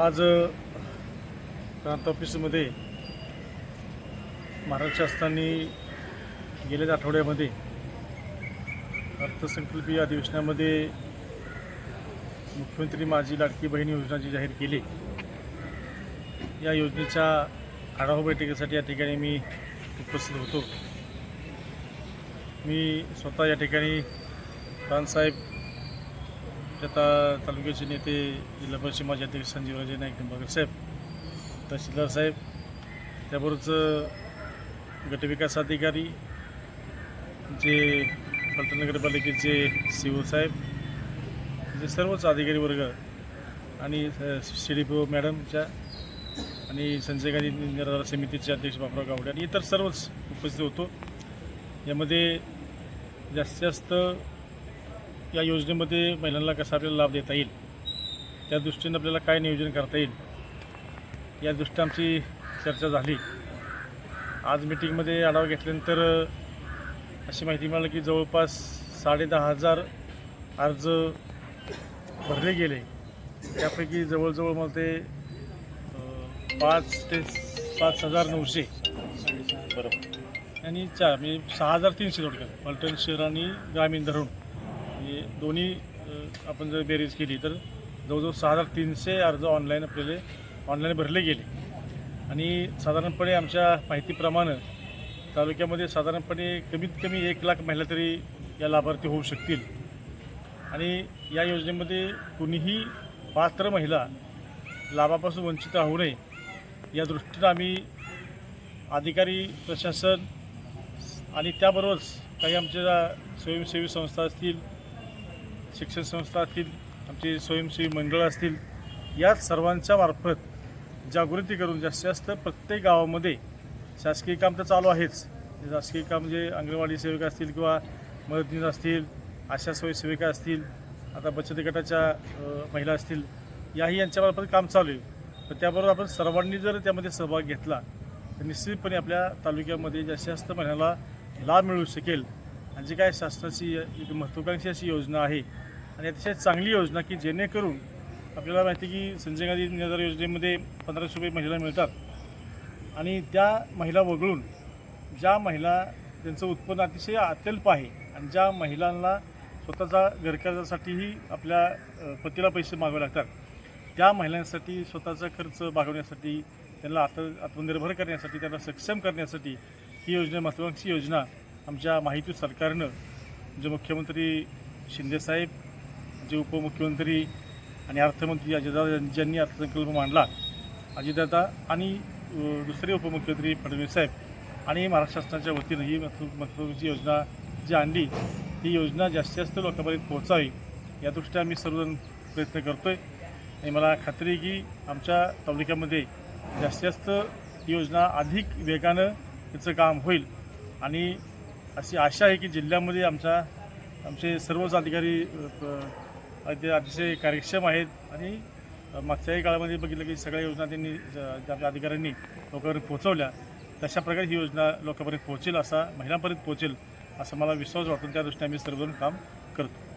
आज प्रांत ऑफिसमध्ये महाराष्ट्र शासनाने गेल्याच आठवड्यामध्ये अर्थसंकल्पीय अधिवेशनामध्ये मुख्यमंत्री माझी लाडकी बहीण योजना जी जाहीर केली या योजनेच्या आढावा बैठकीसाठी या ठिकाणी मी उपस्थित होतो. मी स्वतः या ठिकाणी रानसाहेब आता तालुक्याचे नेते जिल्हा परिषद माजी अध्यक्ष संजीवराजे नाईक निंबाळकर साहेब तहसीलदार साहेब त्याबरोबरच गटविकास अधिकारी जे पलटण नगरपालिकेचे सी ओ साहेब जे सर्वच अधिकारी वर्ग आणि सी डी पी ओ मॅडमच्या आणि संजय गांधी निराधार समितीचे अध्यक्ष बापराव गावडे आणि इतर सर्वच उपस्थित होतो. यामध्ये जास्तीत जास्त या योजनेमध्ये महिलांना कसा आपल्याला लाभ देता येईल? त्या दृष्टीनं आपल्याला काय नियोजन करता येईल? या दृष्टी आमची चर्चा झाली. आज मिटिंगमध्ये आढावा घेतल्यानंतर अशी माहिती मिळाली की जवळपास साडे दहा हजार अर्ज भरले गेले. त्यापैकी जवळजवळ मला ते पाच ते पाच हजार नऊशे. बरोबर. आणि चार म्हणजे सहा हजार तीनशे थोडक्यात पलटण शहर आणि ग्रामीण धरून. म्हणजे दोन्ही आपण जर बेरीज केली तर जवळजवळ सहा हजार तीनशे अर्ज ऑनलाईन आपल्याला ऑनलाईन भरले गेले. आणि साधारणपणे आमच्या माहितीप्रमाणे तालुक्यामध्ये साधारणपणे कमीत कमी एक लाख महिला तरी या लाभार्थी होऊ शकतील. आणि या योजनेमध्ये कुणीही पात्र महिला लाभापासून वंचित राहू नये या दृष्टीनं आम्ही अधिकारी प्रशासन आणि त्याबरोबरच काही आमच्या स्वयंसेवी संस्था असतील शिक्षण संस्था असतील आमची स्वयंसेवी मंडळं असतील या सर्वांच्या मार्फत जागृती करून जास्तीत जास्त प्रत्येक गावामध्ये शासकीय काम तर चालू आहेच. शासकीय काम म्हणजे अंगणवाडी सेविका असतील किंवा मदतनीस असतील आशा स्वयंसेविका असतील आता बचत गटाच्या महिला असतील याही यांच्यामार्फत काम चालू आहे. तर त्याबरोबर आपण सर्वांनी जर त्यामध्ये सहभाग घेतला तर निश्चितपणे आपल्या तालुक्यामध्ये जास्तीत जास्त महिन्याला लाभ मिळू शकेल. आणि जी काय शासनाची एक महत्त्वाकांक्षी अशी योजना आहे आणि अतिशय चांगली योजना की जेणेकरून आपल्याला माहिती आहे की संजय गांधी निराधार योजनेमध्ये पंधराशे रुपये महिला मिळतात. आणि त्या महिला वगळून ज्या महिला त्यांचं उत्पन्न अतिशय अत्यल्प आहे आणि ज्या महिलांना स्वतःचा घरकर्जासाठीही आपल्या पतीला पैसे मागावे लागतात त्या महिलांसाठी स्वतःचा खर्च भागवण्यासाठी त्यांना आत्म आत्मनिर्भर करण्यासाठी त्यांना सक्षम करण्यासाठी ही योजना महत्त्वाकांक्षी योजना आमच्या माहिती सरकारनं जे मुख्यमंत्री शिंदेसाहेब जे उपमुख्यमंत्री आणि अर्थमंत्री अजितदादा ज्यांनी अर्थसंकल्प मांडला अजितदादा आणि दुसरे उपमुख्यमंत्री फडणवीस साहेब आणि महाराष्ट्र शासनाच्या वतीनं ही महत्त्व महत्त्वाची योजना जी आणली ही योजना जास्तीत जास्त लोकांपर्यंत पोहोचावी या आम्ही सर्वजण प्रयत्न करतो आहे आणि मला खात्री आहे की आमच्या तालुक्यामध्ये जास्तीत जास्त ही योजना अधिक वेगानं तिचं काम होईल आणि अशी आशा आहे की जिल्ह्यामध्ये आमच्या आमचे सर्वच अधिकारी प- अतिशय कार्यक्षम आहेत. आणि मागच्याही काळामध्ये बघितलं की सगळ्या योजना त्यांनी ज- आपल्या अधिकाऱ्यांनी लोकांपर्यंत पोहोचवल्या तशा प्रकारे ही योजना लोकांपर्यंत पोहोचेल असा महिलांपर्यंत पोहोचेल असा मला विश्वास वाटून त्या दृष्टीने आम्ही सर्वजण काम करतो.